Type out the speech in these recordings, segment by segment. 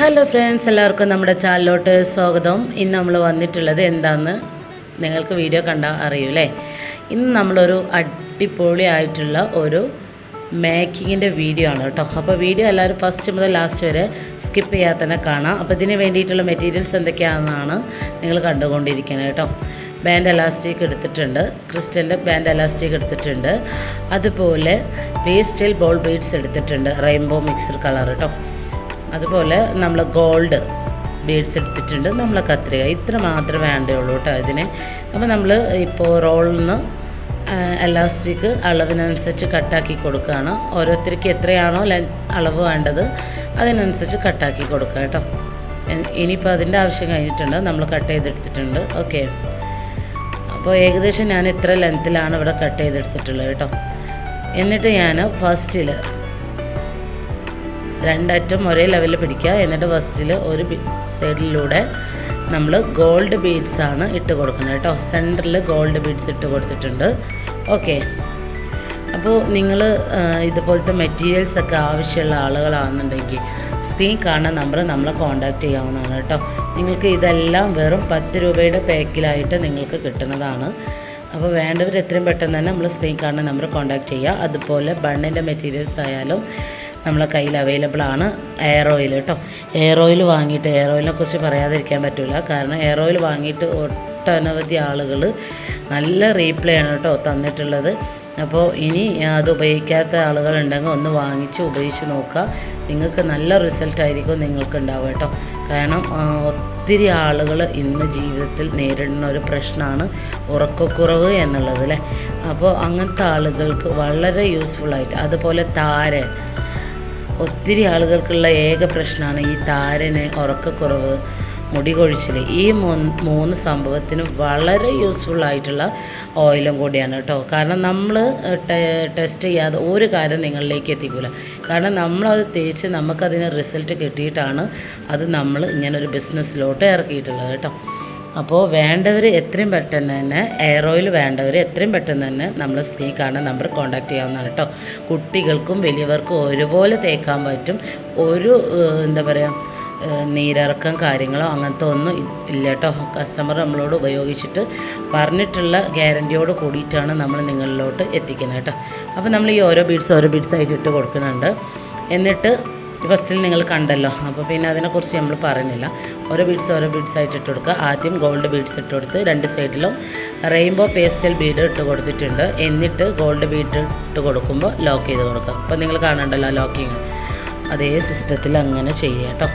Hello friends എല്ലാവർക്കും നമ്മുടെ ചാനലിലോട്ട് സ്വാഗതം. ഇന്ന് നമ്മൾ വന്നിട്ടുള്ളത് എന്താണെന്ന് നിങ്ങൾക്ക് വീഡിയോ കണ്ടാൽ അറിയൂലേ ഇന്ന് നമ്മളൊരു അടിപൊളി ആയിട്ടുള്ള ഒരു മേക്കിങ്ങിന്റെ വീഡിയോ ആണ് കേട്ടോ. അപ്പോൾ വീഡിയോ എല്ലാവരും ഫസ്റ്റ് മുതൽ ലാസ്റ്റ് വരെ സ്കിപ്പ് ചെയ്യാതെ തന്നെ കാണാം. അപ്പോൾ ഇതിന് വേണ്ടിയിട്ടുള്ള മെറ്റീരിയൽസ് എന്തൊക്കെയാണെന്നാണ് നിങ്ങൾ കണ്ടുകൊണ്ടിരിക്കുന്നത് കേട്ടോ. ബാൻഡ് എലാസ്റ്റിക് എടുത്തിട്ടുണ്ട്. ക്രിസ്റ്റലിന്റെ ബാൻഡ് എലാസ്റ്റിക് എടുത്തിട്ടുണ്ട്. അതുപോലെ പേസ്റ്റൽ ബോൾ ബീഡ്സ് എടുത്തിട്ടുണ്ട്. റെയിൻബോ മിക്സഡ് കളർ കേട്ടോ. അതുപോലെ നമ്മൾ ഗോൾഡ് ബീഡ്സ് എടുത്തിട്ടുണ്ട്. നമ്മൾ കത്രിക. ഇത്ര മാത്രമേ വേണ്ടുള്ളൂ കേട്ടോ ഇതിന്. അപ്പോൾ നമ്മൾ ഇപ്പോൾ റോളിൽ നിന്ന് എലാസ്റ്റിക് അളവിനനുസരിച്ച് കട്ടാക്കി കൊടുക്കുകയാണ്. ഓരോരുത്തർക്ക് എത്രയാണോ അളവ് വേണ്ടത് അതിനനുസരിച്ച് കട്ടാക്കി കൊടുക്കുക കേട്ടോ. ഇനിയിപ്പോൾ അതിന്റെ ആവശ്യം കഴിഞ്ഞിട്ടുണ്ട്. നമ്മൾ കട്ട് ചെയ്തെടുത്തിട്ടുണ്ട്. ഓക്കെ അപ്പോൾ ഏകദേശം ഞാൻ ഇത്ര ലെങ്ത്തിലാണ് ഇവിടെ കട്ട് ചെയ്തെടുത്തിട്ടുള്ളത് കേട്ടോ. എന്നിട്ട് ഞാൻ ഫസ്റ്റിൽ രണ്ടറ്റം ഒരേ ലെവലിൽ പിടിക്കുക. എന്നിട്ട് ഫസ്റ്റിൽ ഒരു സൈഡിലൂടെ നമ്മൾ ഗോൾഡ് ബീഡ്സ് ആണ് ഇട്ട് കൊടുക്കുന്നത് കേട്ടോ. സെന്ററിൽ ഗോൾഡ് ബീഡ്സ് ഇട്ട് കൊടുത്തിട്ടുണ്ട്. ഓക്കെ അപ്പോൾ നിങ്ങൾ ഇതുപോലത്തെ മെറ്റീരിയൽസ് ഒക്കെ ആവശ്യമുള്ള ആളുകളാണെന്നുണ്ടെങ്കിൽ സ്ക്രീൻ കാണുന്ന നമ്പർ നമ്മളെ കോൺടാക്റ്റ് ചെയ്യാവുന്നതാണ് കേട്ടോ. നിങ്ങൾക്ക് ഇതെല്ലാം വെറും പത്ത് രൂപയുടെ പാക്കിലായിട്ട് നിങ്ങൾക്ക് കിട്ടുന്നതാണ്. അപ്പോൾ വേണ്ടവർ എത്രയും പെട്ടെന്ന് തന്നെ നമ്മൾ സ്ക്രീൻ കാണുന്ന നമ്പർ കോൺടാക്റ്റ് ചെയ്യുക. അതുപോലെ ബണ്ണിന്റെ മെറ്റീരിയൽസ് ആയാലും നമ്മളെ കയ്യിൽ അവൈലബിൾ ആണ് എയർ ഓയിൽ കേട്ടോ എയർ ഓയിൽ വാങ്ങിയിട്ട് എയർ ഓയിലിനെ കുറിച്ച് പറയാതിരിക്കാൻ പറ്റില്ല കാരണം എയർ ഓയിൽ വാങ്ങിയിട്ട് ഒട്ടനവധി ആളുകൾ നല്ല റീപ്ലേ ആണ് കേട്ടോ തന്നിട്ടുള്ളത്. അപ്പോൾ ഇനി അത് ഉപയോഗിക്കാത്ത ആളുകളുണ്ടെങ്കിൽ ഒന്ന് വാങ്ങിച്ച് ഉപയോഗിച്ച് നോക്കുക. നിങ്ങൾക്ക് നല്ല റിസൾട്ട് ആയിരിക്കും നിങ്ങൾക്ക് ഉണ്ടാവുക കേട്ടോ കാരണം ഒത്തിരി ആളുകൾ ഇന്ന് ജീവിതത്തിൽ നേരിടുന്ന ഒരു പ്രശ്നമാണ് ഉറക്കക്കുറവ് എന്നുള്ളത് അല്ലേ അപ്പോൾ അങ്ങനത്തെ ആളുകൾക്ക് വളരെ യൂസ്ഫുൾ ആയിട്ട് അതുപോലെ താരൻ ഒത്തിരി ആളുകൾക്കുള്ള ഏക പ്രശ്നമാണ് ഈ താരന് ഉറക്കക്കുറവ് മുടി കൊഴിച്ചിൽ ഈ മൂന്ന് സംഭവത്തിനും വളരെ യൂസ്ഫുൾ ആയിട്ടുള്ള ഓയിലും കൂടിയാണ് കേട്ടോ. കാരണം നമ്മൾ ടെസ്റ്റ് ചെയ്യാതെ ഒരു കാര്യം നിങ്ങളിലേക്ക് എത്തിക്കില്ല കാരണം നമ്മളത് തേച്ച് നമുക്കതിന് റിസൾട്ട് കിട്ടിയിട്ടാണ് അത് നമ്മൾ ഇങ്ങനെ ഒരു ബിസിനസ്സിലോട്ട് ഇറക്കിയിട്ടുള്ളത് കേട്ടോ. അപ്പോൾ വേണ്ടവർ എത്രയും പെട്ടെന്ന് തന്നെ എയർ ഓയിൽ വേണ്ടവർ എത്രയും പെട്ടെന്ന് തന്നെ നമ്മൾ സ്ക്രീൻ കാണുന്ന നമ്പർ കോൺടാക്റ്റ് ചെയ്യാവുന്നതാണ് കേട്ടോ. കുട്ടികൾക്കും വലിയവർക്കും ഒരുപോലെ തേക്കാൻ പറ്റും. ഒരു എന്താ പറയുക നീരിറക്കം കാര്യങ്ങളോ അങ്ങനത്തെ ഒന്നും ഇല്ല കേട്ടോ. കസ്റ്റമർ നമ്മളോട് ഉപയോഗിച്ചിട്ട് പറഞ്ഞിട്ടുള്ള ഗ്യാരന്റിയോട് കൂടിയിട്ടാണ് നമ്മൾ നിങ്ങളിലോട്ട് എത്തിക്കുന്നത് കേട്ടോ. അപ്പോൾ നമ്മൾ ഈ ഓരോ ബീഡ്സ് ഓരോ ബീഡ്സ് ആയിട്ട് ഇട്ട് കൊടുക്കുന്നുണ്ട്. എന്നിട്ട് ഫസ്റ്റിൽ നിങ്ങൾ കണ്ടല്ലോ. അപ്പോൾ പിന്നെ അതിനെക്കുറിച്ച് നമ്മൾ പറഞ്ഞില്ല ഓരോ ബീഡ്സ് ഓരോ ബീഡ്സ് ആയിട്ട് ഇട്ട് കൊടുക്കുക. ആദ്യം ഗോൾഡ് ബീഡ്സ് ഇട്ട് കൊടുത്ത് രണ്ട് സൈഡിലും റെയിൻബോ പേസ്റ്റൽ ബീഡ് ഇട്ട് കൊടുത്തിട്ടുണ്ട്. എന്നിട്ട് ഗോൾഡ് ബീഡ് ഇട്ട് കൊടുക്കുമ്പോൾ ലോക്ക് ചെയ്ത് കൊടുക്കുക. അപ്പോൾ നിങ്ങൾ കാണണ്ടല്ലോ ലോക്കിങ് അതേ സിസ്റ്റത്തിൽ അങ്ങനെ ചെയ്യുക കേട്ടോ.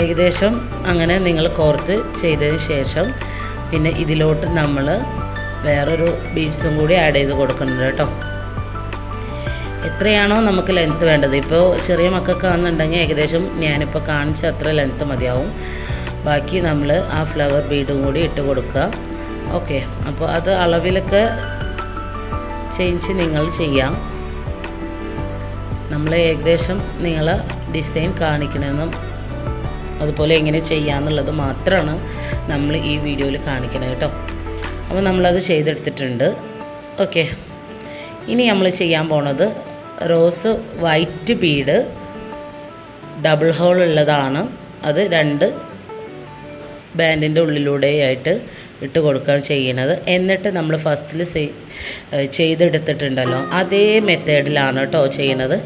ഏകദേശം അങ്ങനെ നിങ്ങൾ കോർത്ത് ചെയ്തതിന് ശേഷം പിന്നെ ഇതിലോട്ട് നമ്മൾ വേറൊരു ബീഡ്സും കൂടി ആഡ് ചെയ്ത് കൊടുക്കുന്നുണ്ട് കേട്ടോ. എത്രയാണോ നമുക്ക് ലെങ്ത്ത് വേണ്ടത്. ഇപ്പോൾ ചെറിയ മക്കൾക്ക് ആണെന്നുണ്ടെങ്കിൽ ഏകദേശം ഞാനിപ്പോൾ കാണിച്ച അത്ര ലെങ്ത്ത് മതിയാവും. ബാക്കി നമ്മൾ ആ ഫ്ലവർ ബീഡും കൂടി ഇട്ട് കൊടുക്കുക. ഓക്കെ അപ്പോൾ അത് അളവിലൊക്കെ ചേഞ്ച് നിങ്ങൾ ചെയ്യാം. നമ്മൾ ഏകദേശം നിങ്ങൾ ഡിസൈൻ കാണിക്കണമെന്നും അതുപോലെ എങ്ങനെ ചെയ്യാമെന്നുള്ളത് മാത്രമാണ് നമ്മൾ ഈ വീഡിയോയിൽ കാണിക്കുന്നത് കേട്ടോ. അപ്പോൾ നമ്മളത് ചെയ്തെടുത്തിട്ടുണ്ട്. ഓക്കെ ഇനി നമ്മൾ ചെയ്യാൻ പോണത് rose white bead double hole ഉള്ളതാണ്. അത് രണ്ട് ബാൻഡിന്റെ ഉള്ളിലൂടെയായിട്ട് ഇട്ട് കൊടുക്കുകയാണ് ചെയ്യണത് എന്നിട്ട് നമ്മൾ ഫസ്റ്റിൽ ചെയ്തെടുത്തിട്ടുണ്ടല്ലോ. അതേ മെത്തേഡിലാണ് കേട്ടോ ചെയ്യണത്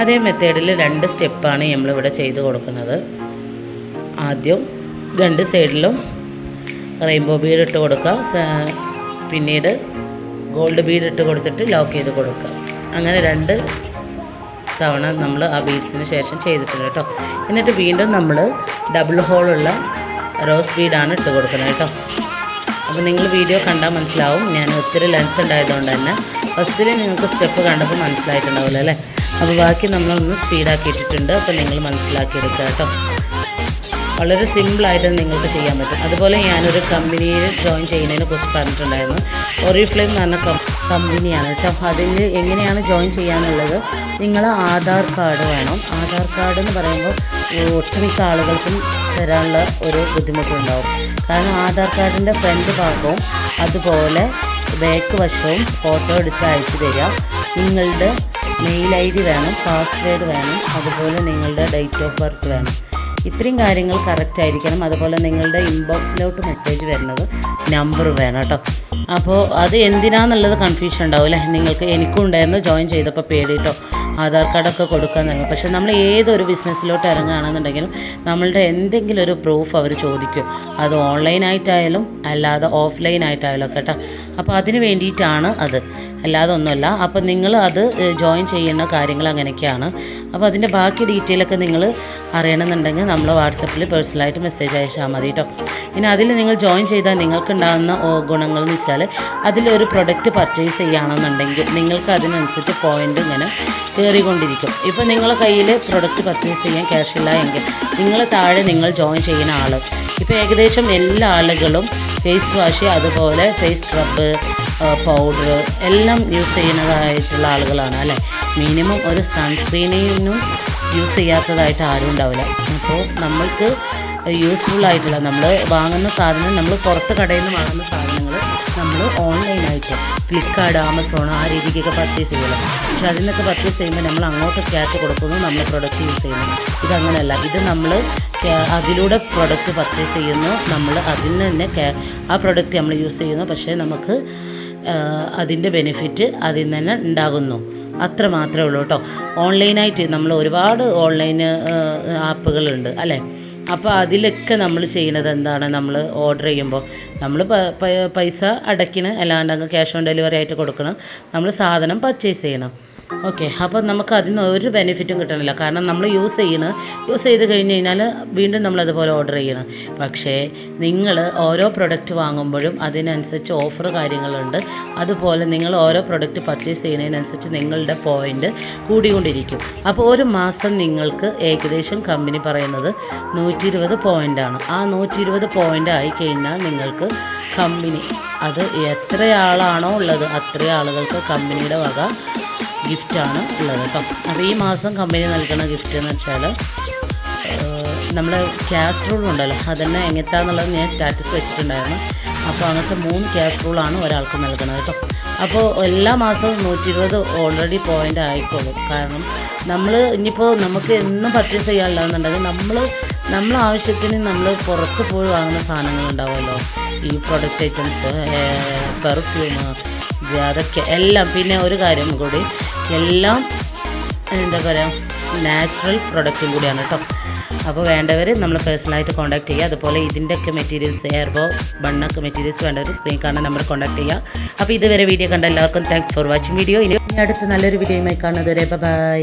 അതേ മെത്തേഡിൽ രണ്ട് സ്റ്റെപ്പാണ് നമ്മളിവിടെ ചെയ്ത് കൊടുക്കുന്നത്. ആദ്യം രണ്ട് സൈഡിലും റെയിൻബോ ബീഡ് ഇട്ട് കൊടുക്കുക. പിന്നീട് ഗോൾഡ് ബീഡ് ഇട്ട് കൊടുത്തിട്ട് ലോക്ക് ചെയ്ത് കൊടുക്കുക. അങ്ങനെ രണ്ട് തവണ നമ്മൾ ആ ബീഡ്സിന് ശേഷം ചെയ്തിട്ടുണ്ട് കേട്ടോ. എന്നിട്ട് വീണ്ടും നമ്മൾ ഡബിൾ ഹോളുള്ള റോസ് ബീഡാണ് ഇട്ട് കൊടുക്കുന്നത് കേട്ടോ. അപ്പോൾ നിങ്ങൾ വീഡിയോ കണ്ടാൽ മനസ്സിലാവും. ഞാൻ ഒത്തിരി ലെങ്ത് ഉണ്ടായതുകൊണ്ട് തന്നെ ഫസ്റ്റിൽ നിങ്ങൾക്ക് സ്റ്റെപ്പ് കണ്ടപ്പോൾ മനസ്സിലായിട്ടുണ്ടാവില്ല അല്ലേ? അപ്പോൾ ബാക്കി നമ്മളൊന്ന് സ്പീഡാക്കി ഇട്ടിട്ടുണ്ട് അപ്പോൾ നിങ്ങൾ മനസ്സിലാക്കി എടുക്കുക കേട്ടോ. വളരെ സിമ്പിളായിട്ട് നിങ്ങൾക്ക് ചെയ്യാൻ പറ്റും. അതുപോലെ ഞാനൊരു കമ്പനിയിൽ ജോയിൻ ചെയ്യുന്നതിനെ കുറിച്ച് പറഞ്ഞിട്ടുണ്ടായിരുന്നു. ഒറിഫ്ലെയിം എന്ന് പറഞ്ഞ കമ്പനിയാണ് കേട്ടോ. അതിൽ എങ്ങനെയാണ് ജോയിൻ ചെയ്യാന്നുള്ളത് നിങ്ങൾ ആധാർ കാർഡ് വേണം. ആധാർ കാർഡ് എന്ന് പറയുമ്പോൾ ഒട്ടുമിക്ക ആളുകൾക്കും തരാനുള്ള ഒരു ബുദ്ധിമുട്ടുണ്ടാവും. കാരണം ആധാർ കാർഡിന്റെ ഫ്രണ്ട് ഭാഗവും അതുപോലെ ബാക്ക് വശവും ഫോട്ടോ എടുത്ത് അയച്ചു തരിക. നിങ്ങളുടെ മെയിൽ ഐ ഡി വേണം പാസ്വേഡ് വേണം അതുപോലെ നിങ്ങളുടെ ഡേറ്റ് ഓഫ് ബർത്ത് വേണം. ഇത്രയും കാര്യങ്ങൾ കറക്റ്റ് ആയിരിക്കണം. അതുപോലെ നിങ്ങളുടെ ഇൻബോക്സിലോട്ട് മെസ്സേജ് വരുന്നത് നമ്പർ വേണം കേട്ടോ. അപ്പോൾ അത് എന്തിനാന്നുള്ളത് കൺഫ്യൂഷൻ ഉണ്ടാവില്ല നിങ്ങൾക്ക് എനിക്കും ഉണ്ടായിരുന്നു ജോയിൻ ചെയ്തപ്പോൾ പേടിയിട്ടോ ആധാർ കാർഡൊക്കെ കൊടുക്കാൻ തുടങ്ങും പക്ഷേ നമ്മൾ ഏതൊരു ബിസിനസ്സിലോട്ട് ഇറങ്ങുകയാണെന്നുണ്ടെങ്കിലും നമ്മളുടെ എന്തെങ്കിലും ഒരു പ്രൂഫ് അവർ ചോദിക്കും. അത് ഓൺലൈനായിട്ടായാലും അല്ലാതെ ഓഫ്ലൈനായിട്ടായാലും ഒക്കെ കേട്ടോ. അപ്പോൾ അതിന് വേണ്ടിയിട്ടാണ് അത്. അല്ലാതെ ഒന്നുമല്ല. അപ്പോൾ നിങ്ങൾ അത് ജോയിൻ ചെയ്യുന്ന കാര്യങ്ങൾ അങ്ങനെയൊക്കെയാണ്. അപ്പോൾ അതിന്റെ ബാക്കി ഡീറ്റെയിലൊക്കെ നിങ്ങൾ അറിയണമെന്നുണ്ടെങ്കിൽ നമ്മൾ വാട്സപ്പിൽ പേഴ്സണലായിട്ട് മെസ്സേജ് അയച്ചാൽ മതി കേട്ടോ പിന്നെ അതിൽ നിങ്ങൾ ജോയിൻ ചെയ്താൽ നിങ്ങൾക്കുണ്ടാകുന്ന ഗുണങ്ങൾ എന്ന് വെച്ചാൽ അതിലൊരു പ്രൊഡക്റ്റ് പർച്ചേസ് ചെയ്യുകയാണെന്നുണ്ടെങ്കിൽ നിങ്ങൾക്ക് അതിനനുസരിച്ച് പോയിന്റ് ഇങ്ങനെ കയറിക്കൊണ്ടിരിക്കും. ഇപ്പോൾ നിങ്ങളെ കയ്യിൽ പ്രൊഡക്റ്റ് പർച്ചേസ് ചെയ്യാൻ ക്യാഷ് ഇല്ല എങ്കിൽ നിങ്ങൾ താഴെ നിങ്ങൾ ജോയിൻ ചെയ്യുന്ന ആൾ ഇപ്പോൾ ഏകദേശം എല്ലാ ആളുകളും ഫേസ് വാഷ് അതുപോലെ ഫേസ് സ്ക്രബ് പൗഡർ എല്ലാം യൂസ് ചെയ്യുന്നതായിട്ടുള്ള ആളുകളാണ് അല്ലേ? മിനിമം ഒരു സൺസ്ക്രീനിനും യൂസ് ചെയ്യാത്തതായിട്ട് ആരും ഉണ്ടാവില്ല. അപ്പോൾ നമ്മൾക്ക് യൂസ്ഫുൾ ആയിട്ടുള്ള നമ്മൾ വാങ്ങുന്ന സാധനം നമ്മൾ പുറത്ത് കടയിൽ നിന്ന് വാങ്ങുന്ന സാധനങ്ങൾ നമ്മൾ ഓൺലൈനായിട്ട് ഫ്ലിപ്കാർട്ട് ആമസോൺ ആ രീതിക്കൊക്കെ പർച്ചേസ് ചെയ്യുമല്ലോ പക്ഷെ അതിൽ പർച്ചേസ് ചെയ്യുമ്പോൾ നമ്മൾ അങ്ങോട്ട് ക്യാഷ് കൊടുക്കുന്നു നമ്മൾ പ്രൊഡക്റ്റ് യൂസ് ചെയ്യുന്നു. ഇതങ്ങനെയല്ല. ഇത് നമ്മൾ അതിലൂടെ പ്രൊഡക്റ്റ് പർച്ചേസ് ചെയ്യുന്നു നമ്മൾ അതിൽ നിന്ന് തന്നെ ആ പ്രൊഡക്റ്റ് നമ്മൾ യൂസ് ചെയ്യുന്നു. പക്ഷേ നമുക്ക് അതിന്റെ ബെനിഫിറ്റ് അതിൽ നിന്ന് തന്നെ ഉണ്ടാകുന്നു. അത്ര മാത്രമേ ഉള്ളൂ കേട്ടോ. ഓൺലൈനായിട്ട് നമ്മൾ ഒരുപാട് ഓൺലൈൻ ആപ്പുകളുണ്ട് അല്ലേ? അപ്പോൾ അതിലൊക്കെ നമ്മൾ ചെയ്യുന്നത് എന്താണ്? നമ്മൾ ഓർഡർ ചെയ്യുമ്പോൾ നമ്മൾ പൈസ അടയ്ക്കണം. അല്ലാണ്ട് അങ്ങ് ക്യാഷ് ഓൺ ഡെലിവറി ആയിട്ട് കൊടുക്കണം. നമ്മൾ സാധനം പർച്ചേസ് ചെയ്യണം. ഓക്കെ അപ്പോൾ നമുക്ക് അതിന് ഒരു ബെനിഫിറ്റും കിട്ടണില്ല. കാരണം നമ്മൾ യൂസ് ചെയ്യുന്ന യൂസ് ചെയ്ത് കഴിഞ്ഞ് കഴിഞ്ഞാൽ വീണ്ടും നമ്മൾ അതുപോലെ ഓർഡർ ചെയ്യണം. പക്ഷേ നിങ്ങൾ ഓരോ പ്രൊഡക്റ്റ് വാങ്ങുമ്പോഴും അതിനനുസരിച്ച് ഓഫർ കാര്യങ്ങളുണ്ട്. അതുപോലെ നിങ്ങൾ ഓരോ പ്രൊഡക്റ്റ് പർച്ചേസ് ചെയ്യുന്നതിനനുസരിച്ച് നിങ്ങളുടെ പോയിന്റ് കൂടിക്കൊണ്ടിരിക്കും. അപ്പോൾ ഒരു മാസം നിങ്ങൾക്ക് ഏകദേശം കമ്പനി പറയുന്നത് നൂറ്റി ഇരുപത് പോയിന്റാണ് ആ നൂറ്റി ഇരുപത് പോയിന്റ് ആയി കഴിഞ്ഞാൽ നിങ്ങൾക്ക് കമ്പനി അത് എത്രയാളാണോ ഉള്ളത് അത്ര ആളുകൾക്ക് കമ്പനിയുടെ വക ഗിഫ്റ്റാണ് ഉള്ളത് കേട്ടോ അപ്പോൾ ഈ മാസം കമ്പനി നൽകുന്ന ഗിഫ്റ്റ് എന്ന് വെച്ചാൽ നമ്മൾ കാസറോൾ ഉണ്ടല്ലോ. അതന്നെ എങ്ങനത്താന്നുള്ളത് ഞാൻ സ്റ്റാറ്റസ് വെച്ചിട്ടുണ്ടായിരുന്നു. അപ്പോൾ അങ്ങനത്തെ മൂന്ന് കാസറോളാണ് ഒരാൾക്ക് നൽകുന്നത് കേട്ടോ അപ്പോൾ എല്ലാ മാസവും നൂറ്റി ഇരുപത് ഓൾറെഡി പോയിന്റ് ആയിക്കോളും. കാരണം നമ്മൾ ഇനിയിപ്പോൾ നമുക്ക് എന്നും പർച്ചേസ് ചെയ്യാനുള്ളതെന്നുണ്ടെങ്കിൽ നമ്മൾ നമ്മളെ ആവശ്യത്തിന് നമ്മൾ പുറത്ത് പോയി വാങ്ങുന്ന സാധനങ്ങളുണ്ടാവുമല്ലോ ഈ പ്രൊഡക്റ്റ് ഐറ്റംസ് പെർഫ്യൂം അതൊക്കെ എല്ലാം. പിന്നെ ഒരു കാര്യം കൂടി എല്ലാം എന്താ പറയുക നാച്ചുറൽ പ്രൊഡക്റ്റും കൂടിയാണ് കേട്ടോ അപ്പോൾ വേണ്ടവർ നമ്മൾ പേഴ്സണലായിട്ട് കോൺടാക്ട് ചെയ്യുക. അതുപോലെ ഇതിന്റെയൊക്കെ മെറ്റീരിയൽസ് എയർബോ ബണ്ണൊക്കെ മെറ്റീരിയൽസ് വേണ്ടവർ സ്ക്രീൻ കാണാൻ നമ്പർ കോൺടാക്ട് ചെയ്യുക. അപ്പോൾ ഇതുവരെ വീഡിയോ കണ്ട എല്ലാവർക്കും താങ്ക്സ് ഫോർ വാച്ചിങ് വീഡിയോ ഇനി അടുത്ത നല്ലൊരു വീഡിയോയുമായി കാണുന്നത് വരെ ബൈ